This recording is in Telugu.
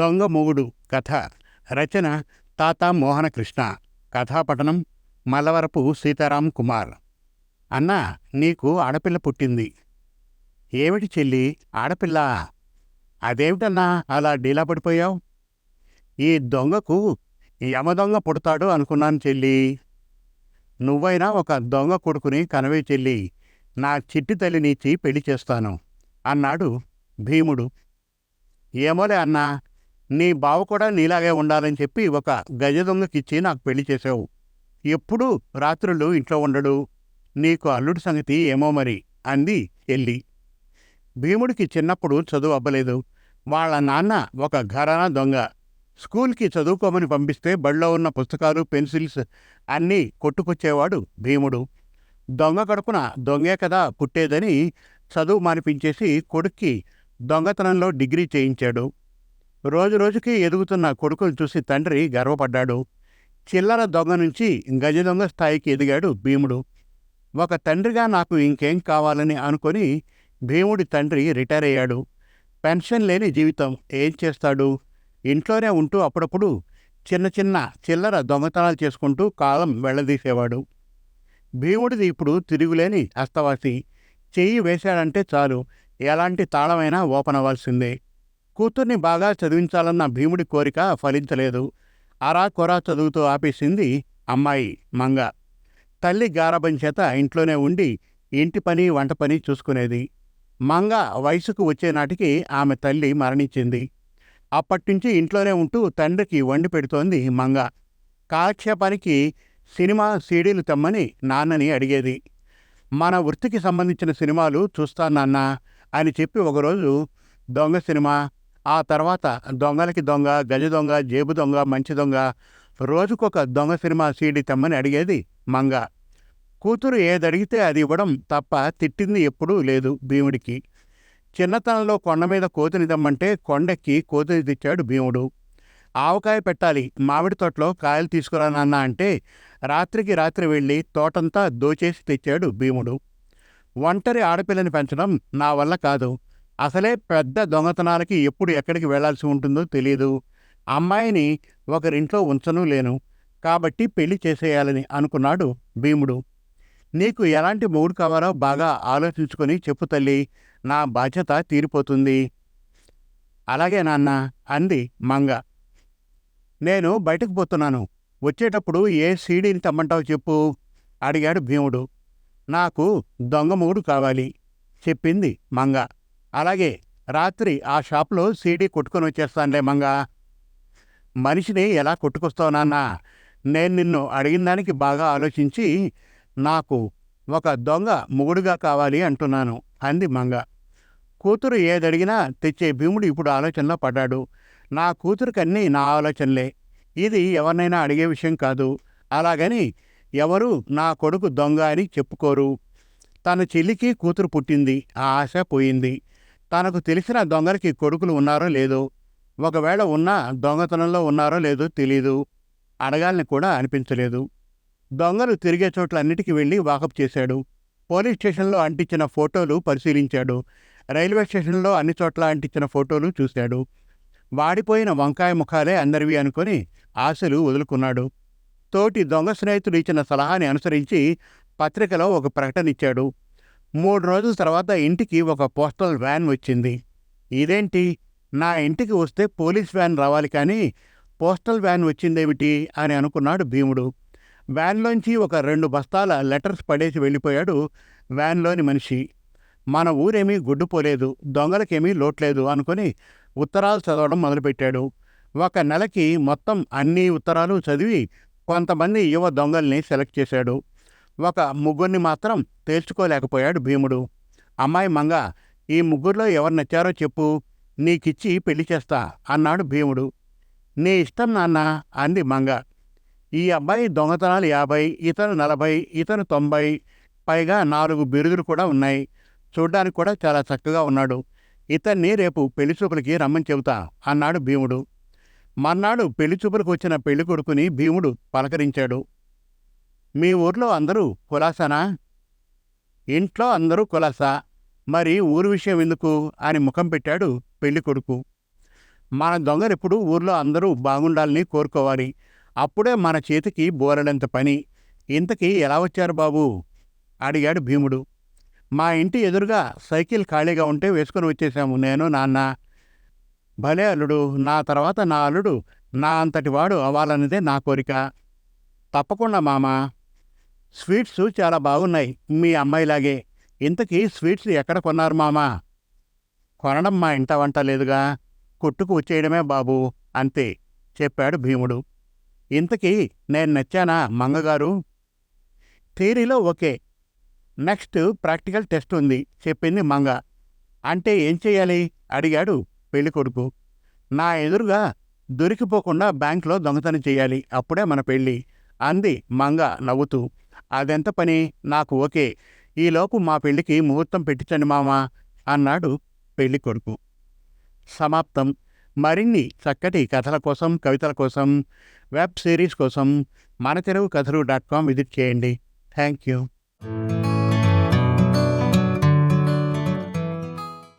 దొంగ మొగుడు కథ. రచన తాత మోహనకృష్ణ. కథాపఠనం మలవరపు సీతారాం కుమార్. అన్నా నీకు ఆడపిల్ల పుట్టింది. ఏమిటి చెల్లి ఆడపిల్ల? అదేమిటన్నా అలా డీలా పడిపోయావు? ఈ దొంగకు యమదొంగ పుడతాడు అనుకున్నాను చెల్లి. నువ్వైనా ఒక దొంగ కొడుకుని కనవే చెల్లి. నా చిట్టి తల్లినిచ్చి పెళ్ళి చేస్తాను అన్నాడు భీముడు. ఏమోలే అన్నా నీ బావ కూడా నీలాగే ఉండాలని చెప్పి ఒక గజ దొంగకిచ్చి నాకు పెళ్ళి చేసావు ఎప్పుడూ రాత్రులు ఇంట్లో ఉండడు. నీకు అల్లుడి సంగతి ఏమో మరి? అంది ఎల్లి. భీముడికి చిన్నప్పుడు చదువు అవ్వలేదు వాళ్ళ నాన్న ఒక ఘరానా దొంగ. స్కూల్కి చదువుకోమని పంపిస్తే బడిలో ఉన్న పుస్తకాలు పెన్సిల్స్ అన్నీ కొట్టుకొచ్చేవాడు భీముడు. దొంగ కడుపున దొంగే కదా పుట్టేదని చదువు మానిపించేసి కొడుక్కి దొంగతనంలో డిగ్రీ చేయించాడు. రోజు రోజుకి ఎదుగుతున్న కొడుకును చూసి తండ్రి గర్వపడ్డాడు. చిల్లర దొంగ నుంచి గజ దొంగ స్థాయికి ఎదిగాడు భీముడు. ఒక తండ్రిగా నాకు ఇంకేం కావాలని అనుకొని భీముడి తండ్రి రిటైర్ అయ్యాడు. పెన్షన్ లేని జీవితం ఏం చేస్తాడు? ఇంట్లోనే ఉంటూ అప్పుడప్పుడు చిన్న చిన్న చిల్లర దొంగతనాలు చేసుకుంటూ కాలం వెళ్ళదీసేవాడు. భీముడిది ఇప్పుడు తిరుగులేని అస్తవాసి. చెయ్యి వేశాడంటే చాలు. ఎలాంటి తాళమైనా ఓపెన్ అవ్వాల్సిందే. కూతుర్ని బాగా చదివించాలన్న భీముడి కోరిక ఫలించలేదు. అరా కొరా చదువుతూ ఆపేసింది అమ్మాయి మంగ. తల్లి గారభం చేత ఇంట్లోనే ఉండి ఇంటి పని వంట పని చూసుకునేది. మంగ వయసుకు వచ్చే నాటికి ఆమె తల్లి మరణించింది. అప్పటినుంచి ఇంట్లోనే ఉంటూ తండ్రికి వండి పెడుతోంది మంగ. కాలక్షేపానికి సినిమా సీడీలు తెమ్మని నాన్నని అడిగేది. మన వృత్తికి సంబంధించిన సినిమాలు చూస్తానన్నా అని చెప్పి ఒకరోజు దొంగ సినిమా ఆ తర్వాత దొంగలకి దొంగ గజ దొంగ జేబు దొంగ మంచి దొంగ రోజుకొక దొంగ సినిమా సీడీ తెమ్మని అడిగేది మంగ. కూతురు ఏదడిగితే అది ఇవ్వడం తప్ప తిట్టింది ఎప్పుడూ లేదు భీముడికి. చిన్నతనంలో కొండ మీద కోతిని తెమ్మంటే కొండెక్కి కోతిని తెచ్చాడు భీముడు. ఆవకాయ పెట్టాలి మామిడి తోటలో కాయలు తీసుకురానన్న అంటే రాత్రికి రాత్రి వెళ్ళి తోటంతా దోచేసి తెచ్చాడు భీముడు. ఒంటరి ఆడపిల్లని పెంచడం నా వల్ల కాదు. అసలే పెద్ద దొంగతనాలకి ఎప్పుడు ఎక్కడికి వెళ్ళాల్సి ఉంటుందో తెలియదు అమ్మాయిని ఒకరింట్లో ఉంచను లేను. కాబట్టి పెళ్ళి చేసేయాలని అనుకున్నాడు భీముడు. నీకు ఎలాంటి మూడు కావాలో బాగా ఆలోచించుకొని చెప్పు తల్లి. నా బాధ్యత తీరిపోతుంది. అలాగే నాన్న అంది మంగ. నేను బయటకు పోతున్నాను. వచ్చేటప్పుడు ఏ సీడీని తమ్మంటావు చెప్పు అడిగాడు భీముడు. నాకు దొంగ మొగుడు కావాలి చెప్పింది మంగ. అలాగే రాత్రి ఆ షాప్లో సీడీ కొట్టుకొని వచ్చేస్తానులే మంగ. మనిషిని ఎలా కొట్టుకొస్తావు నాన్న? నేను నిన్ను అడిగిన దానికి బాగా ఆలోచించి నాకు ఒక దొంగ మొగుడుగా కావాలి అంటున్నాను అంది మంగ. కూతురు ఏదడిగినా తెచ్చే భీముడు ఇప్పుడు ఆలోచనలో పడ్డాడు. నా కూతురికన్నీ నా ఆలోచనలే. ఇది ఎవరినైనా అడిగే విషయం కాదు. అలాగని ఎవరు నా కొడుకు దొంగ అని చెప్పుకోరు. తన చెల్లికి కూతురు పుట్టింది. ఆ ఆశ పోయింది. తనకు తెలిసిన దొంగలకి కొడుకులు ఉన్నారో లేదో ఒకవేళ ఉన్నా దొంగతనంలో ఉన్నారో లేదో తెలీదు అడగాలని కూడా అనిపించలేదు. దొంగలు తిరిగే చోట్లన్నిటికీ వెళ్ళి వాకప్ చేశాడు. పోలీస్ స్టేషన్లో అంటించిన ఫోటోలు పరిశీలించాడు. రైల్వే స్టేషన్లో అన్ని చోట్ల అంటించిన ఫోటోలు చూశాడు. వాడిపోయిన వంకాయ ముఖాలే అందరివి అనుకొని ఆశలు వదులుకున్నాడు. తోటి దొంగ స్నేహితుడు ఇచ్చిన సలహాని అనుసరించి పత్రికలో ఒక ప్రకటన ఇచ్చాడు. మూడు రోజుల తర్వాత ఇంటికి ఒక పోస్టల్ వ్యాన్ వచ్చింది. ఇదేంటి? నా ఇంటికి వస్తే పోలీస్ వ్యాన్ రావాలి కానీ పోస్టల్ వ్యాన్ వచ్చిందేమిటి అని అనుకున్నాడు భీముడు. వ్యాన్లోంచి ఒక రెండు బస్తాల లెటర్స్ పడేసి వెళ్ళిపోయాడు వ్యాన్లోని మనిషి. మన ఊరేమీ గుడ్డుపోలేదు దొంగలకేమీ లోట్లేదు అనుకుని ఉత్తరాలు చదవడం మొదలుపెట్టాడు. ఒక నెలకి మొత్తం అన్ని ఉత్తరాలు చదివి కొంతమంది యువ దొంగల్ని సెలెక్ట్ చేశాడు. ఒక ముగ్గురిని మాత్రం తేల్చుకోలేకపోయాడు భీముడు. అమ్మాయి మంగ ఈ ముగ్గురిలో ఎవరు నచ్చారో చెప్పు నీకిచ్చి పెళ్ళి చేస్తా అన్నాడు భీముడు. నీ ఇష్టం నాన్న అంది మంగ. ఈ అబ్బాయి దొంగతనాలు యాభై ఇతను నలభై ఇతను తొంభై పైగా నాలుగు బిరుదులు కూడా ఉన్నాయి. చూడ్డానికి కూడా చాలా చక్కగా ఉన్నాడు. ఇతన్ని రేపు పెళ్ళి చూపులకి రమ్మని చెబుతా అన్నాడు భీముడు. మర్నాడు పెళ్ళి చూపులకు వచ్చిన పెళ్ళి కొడుకుని భీముడు పలకరించాడు. మీ ఊర్లో అందరూ కులాసానా? ఇంట్లో అందరూ కులాసా? మరి ఊరు విషయం ఎందుకు? అని ముఖం పెట్టాడు పెళ్ళి కొడుకు. మన దొంగలెప్పుడు ఊర్లో అందరూ బాగుండాలని కోరుకోవాలి. అప్పుడే మన చేతికి బోరడంత పని. ఇంతకీ ఎలా వచ్చారు బాబు? అడిగాడు భీముడు. మా ఇంటి ఎదురుగా సైకిల్ ఖాళీగా ఉంటే వేసుకొని వచ్చేసాము నేను నాన్న. భలే అల్లుడు. నా తర్వాత నా అల్లుడు. నా అంతటి వాడు అవ్వాలన్నదే నా కోరిక. తప్పకుండా మామ. స్వీట్స్ చాలా బాగున్నాయి. మీ అమ్మాయిలాగే. ఇంతకీ స్వీట్స్ ఎక్కడ కొన్నారు మామా? కొనడం మా ఇంట వంట లేదుగా. కొట్టుకు వచ్చేయడమే బాబు. అంతే. చెప్పాడు భీముడు. ఇంతకీ నేను నచ్చానా మంగగారు? థియరీలో ఓకే. నెక్స్ట్ ప్రాక్టికల్ టెస్ట్ ఉంది. చెప్పింది మంగ. అంటే ఏం చేయాలి? అడిగాడు పెళ్ళికొడుకు. నా ఎదురుగా దొరికిపోకుండా బ్యాంక్లో దొంగతనం చేయాలి. అప్పుడే మన పెళ్ళి. అంది మంగ నవ్వుతూ. అదెంత పని? నాకు ఓకే. ఈలోపు మా పెళ్ళికి ముహూర్తం పెట్టించండి మామా అన్నాడు పెళ్ళి కొడుకు. సమాప్తం. మరిన్ని చక్కటి కథల కోసం కవితల కోసం వెబ్ సిరీస్ కోసం మన తెలుగు కథలు డాట్ కామ్ విజిట్ చేయండి. Thank you